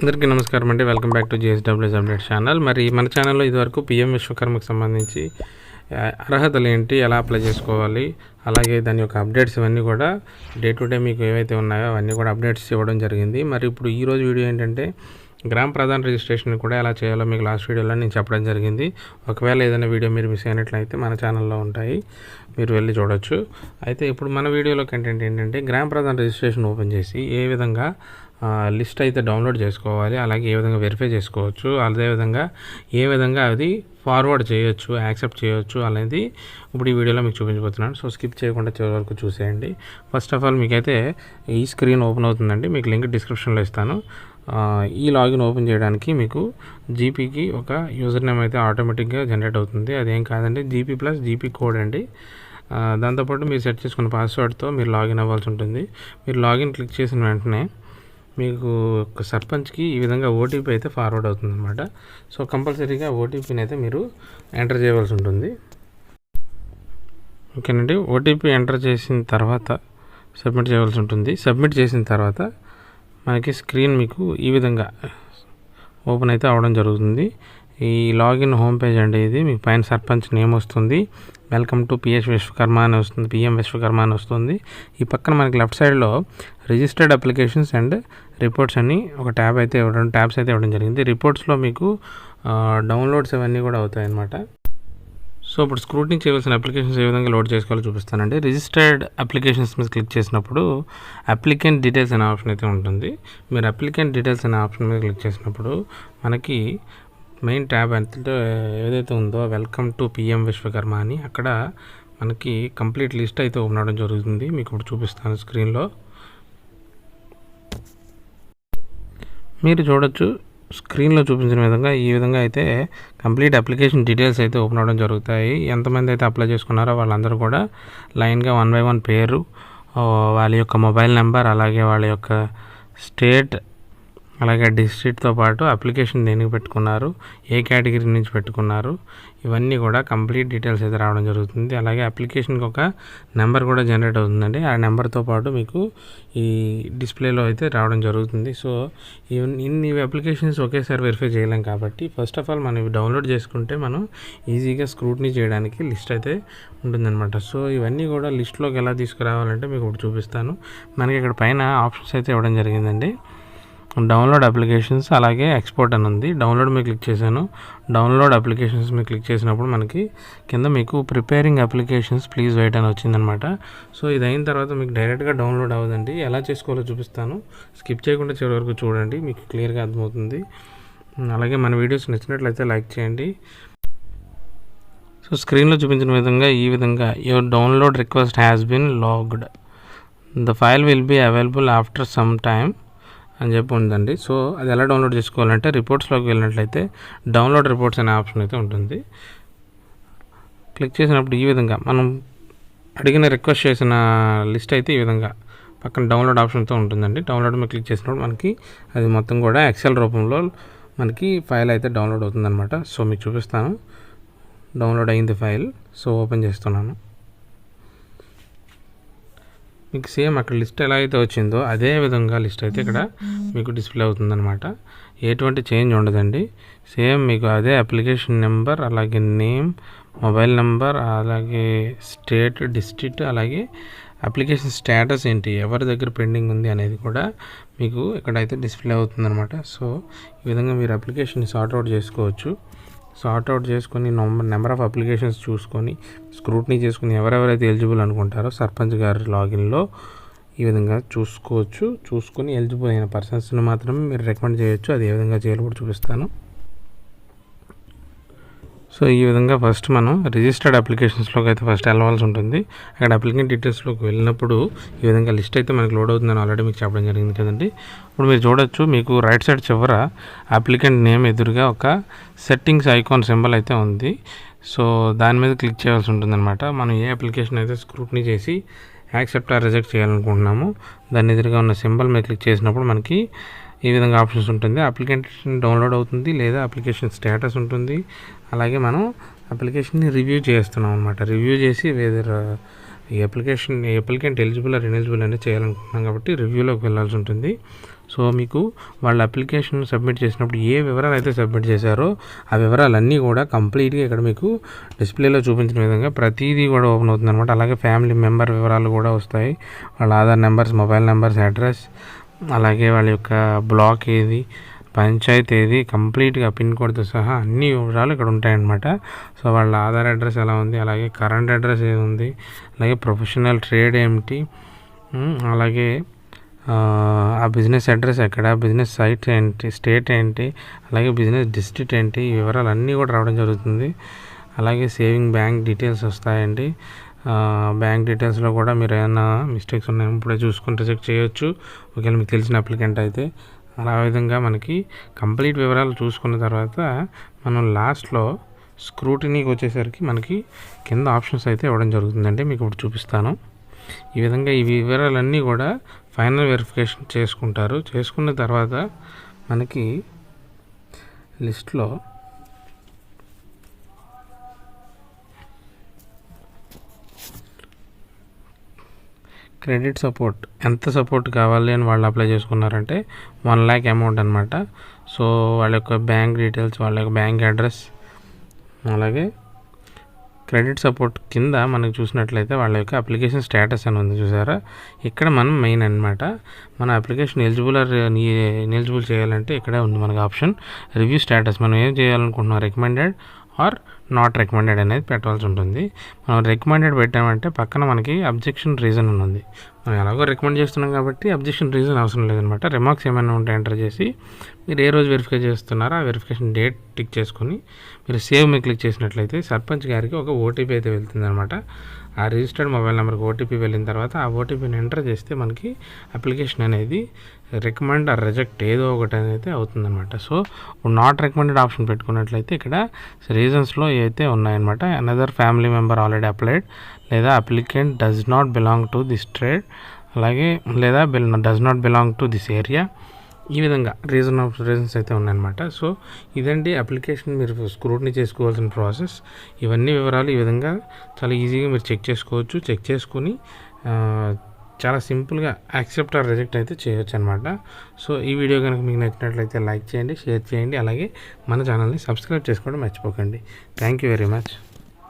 అందరికీ నమస్కారం అండి. Welcome back to GSWS update channel మరి మన ఛానల్లో ఇదివరకు పిఎం విశ్వకర్మకు సంబంధించి అర్హతలు ఏంటి ఎలా అప్లై చేసుకోవాలి అలాగే దాని యొక్క అప్డేట్స్ ఇవన్నీ కూడా డే టు డే మీకు ఏవైతే ఉన్నాయో అవన్నీ కూడా అప్డేట్స్ ఇవ్వడం జరిగింది. మరి ఇప్పుడు ఈరోజు వీడియో ఏంటంటే గ్రామ ప్రధాన రిజిస్ట్రేషన్ కూడా ఎలా చేయాలో మీకు లాస్ట్ వీడియోలో నేను చెప్పడం జరిగింది. ఒకవేళ ఏదైనా వీడియో మీరు మిస్ అయినట్లయితే మన ఛానల్లో ఉంటాయి. మీరు వెళ్ళి చూడొచ్చు. అయితే ఇప్పుడు మన వీడియోలో కంటెంట్ ఏంటంటే గ్రామ ప్రధాన రిజిస్ట్రేషన్ ఓపెన్ చేసి ఏ విధంగా లిస్ట్ అయితే డౌన్లోడ్ చేసుకోవాలి. అలాగే ఏ విధంగా వెరిఫై చేసుకోవచ్చు. అదేవిధంగా ఏ విధంగా అది ఫార్వర్డ్ చేయొచ్చు యాక్సెప్ట్ చేయొచ్చు అనేది ఇప్పుడు ఈ వీడియోలో మీకు చూపించబోతున్నాను. సో స్కిప్ చేయకుండా చివరి వరకు చూసేయండి. ఫస్ట్ ఆఫ్ ఆల్ మీకైతే ఈ స్క్రీన్ ఓపెన్ అవుతుందండి. మీకు లింక్ డిస్క్రిప్షన్లో ఇస్తాను. ఈ లాగిన్ ఓపెన్ చేయడానికి మీకు జీపీకి ఒక యూజర్ నేమ్ అయితే ఆటోమేటిక్గా జనరేట్ అవుతుంది. అదేం కాదండి జీపీ ప్లస్ జీపీ కోడ్ అండి. దాంతోపాటు మీరు సెట్ చేసుకున్న పాస్వర్డ్తో మీరు లాగిన్ అవ్వాల్సి ఉంటుంది. మీరు లాగిన్ క్లిక్ చేసిన వెంటనే మీకు ఒక సర్పంచ్కి ఈ విధంగా ఓటీపీ అయితే ఫార్వర్డ్ అవుతుంది అనమాట సో కంపల్సరీగా ఓటీపీని అయితే మీరు ఎంటర్ చేయవలసి ఉంటుంది. ఓకేనండి. ఓటీపీ ఎంటర్ చేసిన తర్వాత సబ్మిట్ చేయవలసి ఉంటుంది. సబ్మిట్ చేసిన తర్వాత మనకి స్క్రీన్ మీకు ఈ విధంగా ఓపెన్ అయితే అవడం జరుగుతుంది. ఈ లాగిన్ హోమ్ పేజ్ అండి ఇది. మీకు పైన సర్పంచ్ నేమ్ వస్తుంది. వెల్కమ్ టు పిఎస్ విశ్వకర్మ అని వస్తుంది. పిఎం విశ్వకర్మ అని వస్తుంది. ఈ పక్కన మనకి లెఫ్ట్ సైడ్లో రిజిస్టర్డ్ అప్లికేషన్స్ అండ్ రిపోర్ట్స్ అని ఒక ట్యాబ్ అయితే ఇవ్వడం ట్యాబ్స్ అయితే ఇవ్వడం జరిగింది. రిపోర్ట్స్లో మీకు డౌన్లోడ్స్ అవన్నీ కూడా అవుతాయి అన్నమాట. సో ఇప్పుడు స్క్రూటినీ చేయవలసిన అప్లికేషన్స్ ఏ విధంగా లోడ్ చేసుకోవాలో చూపిస్తానండి. రిజిస్టర్డ్ అప్లికేషన్స్ మీద క్లిక్ చేసినప్పుడు అప్లికెంట్ డీటెయిల్స్ అనే ఆప్షన్ అయితే ఉంటుంది. మీరు అప్లికెంట్ డీటెయిల్స్ అనే ఆప్షన్ మీద క్లిక్ చేసినప్పుడు మనకి మెయిన్ ట్యాబ్ అంటే ఏదైతే ఉందో వెల్కమ్ టు పిఎం విశ్వకర్మ అని. అక్కడ మనకి కంప్లీట్ లిస్ట్ అయితే ఓపెన్ అవడం జరుగుతుంది. మీకు ఇప్పుడు చూపిస్తాను స్క్రీన్లో. మీరు చూడొచ్చు స్క్రీన్లో చూపించిన విధంగా ఈ విధంగా అయితే కంప్లీట్ అప్లికేషన్ డీటెయిల్స్ అయితే ఓపెన్ అవ్వడం జరుగుతాయి. ఎంతమంది అయితే అప్లై చేసుకున్నారో వాళ్ళందరూ కూడా లైన్గా వన్ బై వన్ పేరు వాళ్ళ యొక్క మొబైల్ నెంబర్ అలాగే వాళ్ళ యొక్క స్టేట్ అలాగే డిస్ట్రిక్ట్తో పాటు అప్లికేషన్ దేనికి పెట్టుకున్నారు ఏ కేటగిరీ నుంచి పెట్టుకున్నారు ఇవన్నీ కూడా కంప్లీట్ డీటెయిల్స్ అయితే రావడం జరుగుతుంది. అలాగే అప్లికేషన్కి ఒక నెంబర్ కూడా జనరేట్ అవుతుందండి. ఆ నెంబర్తో పాటు మీకు ఈ డిస్ప్లేలో అయితే రావడం జరుగుతుంది. సో ఇన్ని అప్లికేషన్స్ ఒకేసారి వెరిఫై చేయలేం కాబట్టి ఫస్ట్ ఆఫ్ ఆల్ మనం ఇవి డౌన్లోడ్ చేసుకుంటే మనం ఈజీగా స్క్రూట్నీ చేయడానికి లిస్ట్ అయితే ఉంటుందన్నమాట. సో ఇవన్నీ కూడా లిస్ట్లోకి ఎలా తీసుకురావాలంటే మీకు ఇప్పుడు చూపిస్తాను. మనకి ఇక్కడ పైన ఆప్షన్స్ అయితే ఇవ్వడం జరిగిందండి. డౌన్లోడ్ అప్లికేషన్స్ అలాగే ఎక్స్పోర్ట్ అని ఉంది. డౌన్లోడ్ మీద క్లిక్ చేశాను. డౌన్లోడ్ అప్లికేషన్స్ మీద క్లిక్ చేసినప్పుడు మనకి కింద మీకు ప్రిపేరింగ్ అప్లికేషన్స్ ప్లీజ్ వెయిట్ అని వచ్చిందనమాట. సో ఇది అయిన తర్వాత మీకు డైరెక్ట్గా డౌన్లోడ్ అవ్వదండి. ఎలా చేసుకోవాలో చూపిస్తాను. స్కిప్ చేయకుండా చివరి వరకు చూడండి. మీకు క్లియర్గా అర్థమవుతుంది. అలాగే మన వీడియోస్ నచ్చినట్లయితే లైక్ చేయండి. సో స్క్రీన్లో చూపించిన విధంగా ఈ విధంగా your download request has been logged. The file will be available after some time. అని చెప్పి ఉందండి. సో అది ఎలా డౌన్లోడ్ చేసుకోవాలంటే రిపోర్ట్స్లోకి వెళ్ళినట్లయితే డౌన్లోడ్ రిపోర్ట్స్ అనే ఆప్షన్ అయితే ఉంటుంది. క్లిక్ చేసినప్పుడు ఈ విధంగా మనం అడిగిన రిక్వెస్ట్ చేసిన లిస్ట్ అయితే ఈ విధంగా పక్కన డౌన్లోడ్ ఆప్షన్తో ఉంటుందండి. డౌన్లోడ్ మీద క్లిక్ చేసినప్పుడు మనకి అది మొత్తం కూడా ఎక్సెల్ రూపంలో మనకి ఫైల్ అయితే డౌన్లోడ్ అవుతుందన్నమాట. సో మీకు చూపిస్తాను. డౌన్లోడ్ అయింది ఫైల్. సో ఓపెన్ చేస్తున్నాను. మీకు సేమ్ అక్కడ లిస్ట్ ఎలా అయితే వచ్చిందో అదే విధంగా లిస్ట్ అయితే ఇక్కడ మీకు డిస్ప్లే అవుతుందన్నమాట. ఎటువంటి చేంజ్ ఉండదండి. సేమ్ మీకు అదే అప్లికేషన్ నెంబర్ అలాగే నేమ్ మొబైల్ నెంబర్ అలాగే స్టేట్ డిస్ట్రిక్ట్ అలాగే అప్లికేషన్ స్టేటస్ ఏంటి ఎవరి దగ్గర పెండింగ్ ఉంది అనేది కూడా మీకు ఇక్కడైతే డిస్ప్లే అవుతుందన్నమాట. సో ఈ విధంగా మీరు అప్లికేషన్ సార్ట్అవుట్ చేసుకోవచ్చు. సార్ట్అవుట్ చేసుకొని నెంబర్ నెంబర్ ఆఫ్ అప్లికేషన్స్ చూసుకొని స్క్రూట్నీ చేసుకుని ఎవరెవరైతే ఎలిజిబుల్ అనుకుంటారో సర్పంచ్ గారి లాగిన్లో ఈ విధంగా చూసుకోవచ్చు. చూసుకొని ఎలిజిబుల్ అయిన పర్సన్స్ని మాత్రమే మీరు రికమెండ్ చేయొచ్చు. అది ఏ విధంగా చేయాలో కూడా చూపిస్తాను. సో ఈ విధంగా ఫస్ట్ మనం రిజిస్టర్డ్ అప్లికేషన్స్లోకి అయితే ఫస్ట్ వెళ్ళవలసి ఉంటుంది. అక్కడ అప్లికెంట్ డీటెయిల్స్లోకి వెళ్ళినప్పుడు ఈ విధంగా లిస్ట్ అయితే మనకి లోడ్ అవుతుందని ఆల్రెడీ మీకు చెప్పడం జరిగింది కదండి. ఇప్పుడు మీరు చూడొచ్చు మీకు రైట్ సైడ్ చివర అప్లికెంట్ నేమ్ ఎదురుగా ఒక సెట్టింగ్స్ ఐకాన్ సింబల్ అయితే ఉంది. సో దాని మీద క్లిక్ చేయాల్సి ఉంటుందన్నమాట. మనం ఏ అప్లికేషన్ అయితే స్క్రూట్నీ చేసి యాక్సెప్ట్ ఆర్ రిజెక్ట్ చేయాలనుకుంటున్నాము దాని ఎదురుగా ఉన్న సింబల్ మీద క్లిక్ చేసినప్పుడు మనకి ఈ విధంగా ఆప్షన్స్ ఉంటుంది. అప్లికేషన్ డౌన్లోడ్ అవుతుంది లేదా అప్లికేషన్ స్టేటస్ ఉంటుంది. అలాగే మనం అప్లికేషన్ని రివ్యూ చేస్తున్నాం అనమాట రివ్యూ చేసి వేదర్ uh, ఈ అప్లికేషన్ ఈ అప్లికెంట్ ఎలిజిబుల్ ఆర్ ఇనెలిజిబుల్ అనేది చేయాలనుకుంటున్నాం కాబట్టి రివ్యూలోకి వెళ్ళాల్సి ఉంటుంది. సో మీకు వాళ్ళ అప్లికేషన్ సబ్మిట్ చేసినప్పుడు ఏ వివరాలు అయితే సబ్మిట్ చేశారో ఆ వివరాలన్నీ కూడా కంప్లీట్గా ఇక్కడ మీకు డిస్ప్లేలో చూపించిన విధంగా ప్రతిదీ కూడా ఓపెన్ అవుతుంది అనమాట అలాగే ఫ్యామిలీ మెంబర్ వివరాలు కూడా వస్తాయి. వాళ్ళ Aadhaar numbers mobile numbers address అలాగే వాళ్ళ యొక్క బ్లాక్ ఏది పంచాయతీ ఏది కంప్లీట్గా పిన్ కోడ్తో సహా అన్ని వివరాలు ఇక్కడ ఉంటాయన్నమాట. సో వాళ్ళ ఆధార్ అడ్రస్ ఎలా ఉంది అలాగే కరెంట్ అడ్రస్ ఏది ఉంది అలాగే ప్రొఫెషనల్ ట్రేడ్ ఏమిటి అలాగే ఆ, బిజినెస్ అడ్రస్ ఎక్కడ బిజినెస్ సైట్ ఏంటి స్టేట్ ఏంటి అలాగే బిజినెస్ డిస్ట్రిక్ట్ ఏంటి ఈ వివరాలు అన్నీ కూడా రావడం జరుగుతుంది. అలాగే సేవింగ్ బ్యాంక్ డీటెయిల్స్ వస్తాయండి. బ్యాంక్ డీటెయిల్స్లో కూడా మీరు ఏమైనా మిస్టేక్స్ ఉన్నాయో ఇప్పుడే చూసుకుంటే చెక్ చేయొచ్చు. ఒకవేళ మీకు తెలిసిన అప్లికెంట్ అయితే. అలా విధంగా మనకి కంప్లీట్ వివరాలు చూసుకున్న తర్వాత మనం లాస్ట్లో స్క్రూటినీకి వచ్చేసరికి మనకి కింద ఆప్షన్స్ అయితే ఇవ్వడం జరుగుతుందండి. మీకు ఇప్పుడు చూపిస్తాను. ఈ విధంగా ఈ వివరాలన్నీ కూడా ఫైనల్ వెరిఫికేషన్ చేసుకుంటారు. చేసుకున్న తర్వాత మనకి లిస్ట్లో క్రెడిట్ సపోర్ట్. ఎంత సపోర్ట్ కావాలి అని వాళ్ళు అప్లై చేసుకున్నారంటే వన్ ల్యాక్ అమౌంట్ అనమాట సో వాళ్ళ యొక్క బ్యాంక్ డీటెయిల్స్ వాళ్ళ యొక్క బ్యాంక్ అడ్రస్ అలాగే క్రెడిట్ సపోర్ట్ కింద మనకు చూసినట్లయితే వాళ్ళ యొక్క అప్లికేషన్ స్టేటస్ అని ఉంది చూసారా? ఇక్కడ మనం మెయిన్ అనమాట మన అప్లికేషన్ ఎలిజిబుల్ ఆర్ ఎలిజిబుల్ చేయాలంటే ఇక్కడే ఉంది మనకు ఆప్షన్. Review status. మనం ఏం చేయాలనుకుంటున్నాం? రికమెండెడ్ ఆర్ నాట్ రికమెండెడ్ అనేది పెట్టాల్సి ఉంటుంది. మనం రికమెండెడ్ పెట్టామంటే పక్కన మనకి అబ్జెక్షన్ రీజన్ ఉంది. మనం ఎలాగో రికమెండ్ చేస్తున్నాం కాబట్టి అబ్జెక్షన్ రీజన్ అవసరం లేదనమాట. రిమార్క్స్ ఏమైనా ఉంటే ఎంటర్ చేసి మీరు ఏ రోజు వెరిఫై చేస్తున్నారో ఆ వెరిఫికేషన్ డేట్ టిక్ చేసుకొని మీరు సేవ్ మీ క్లిక్ చేసినట్లయితే సర్పంచ్ గారికి ఒక ఓటీపీ అయితే వెళ్తుందనమాట. ఆ రిజిస్టర్డ్ మొబైల్ నెంబర్కి ఓటీపీ వెళ్ళిన తర్వాత ఆ ఓటీపీని ఎంటర్ చేస్తే మనకి అప్లికేషన్ అనేది రికమెండ్ ఆర్ రిజెక్ట్ ఏదో ఒకటి అనేది అవుతుందన్నమాట. సో నాట్ రికమెండెడ్ ఆప్షన్ పెట్టుకున్నట్లయితే ఇక్కడ రీజన్స్లో అయితే ఉన్నాయన్నమాట another family member already applied లేదా applicant does not belong to this trade అలాగే లేదా bill does not belong to this area ఈ విధంగా రీజన్ ఆఫ్ రీజన్స్ అయితే ఉన్నాయన్నమాట. సో ఇదండి అప్లికేషన్ మీరు స్క్రూట్ని చేసుకోవాల్సిన ప్రాసెస్ ఇవన్నీ వివరాలు ఈ విధంగా చాలా ఈజీగా మీరు చెక్ చేసుకోవచ్చు. చెక్ చేసుకొని చాలా సింపుల్గా యాక్సెప్ట్ ఆర్ రిజెక్ట్ అయితే చేయొచ్చు అనమాట సో ఈ వీడియో కనుక మీకు నచ్చినట్లయితే లైక్ చేయండి షేర్ చేయండి. అలాగే మన ఛానల్ని సబ్స్క్రైబ్ చేసుకోవడం మర్చిపోకండి. Thank you very much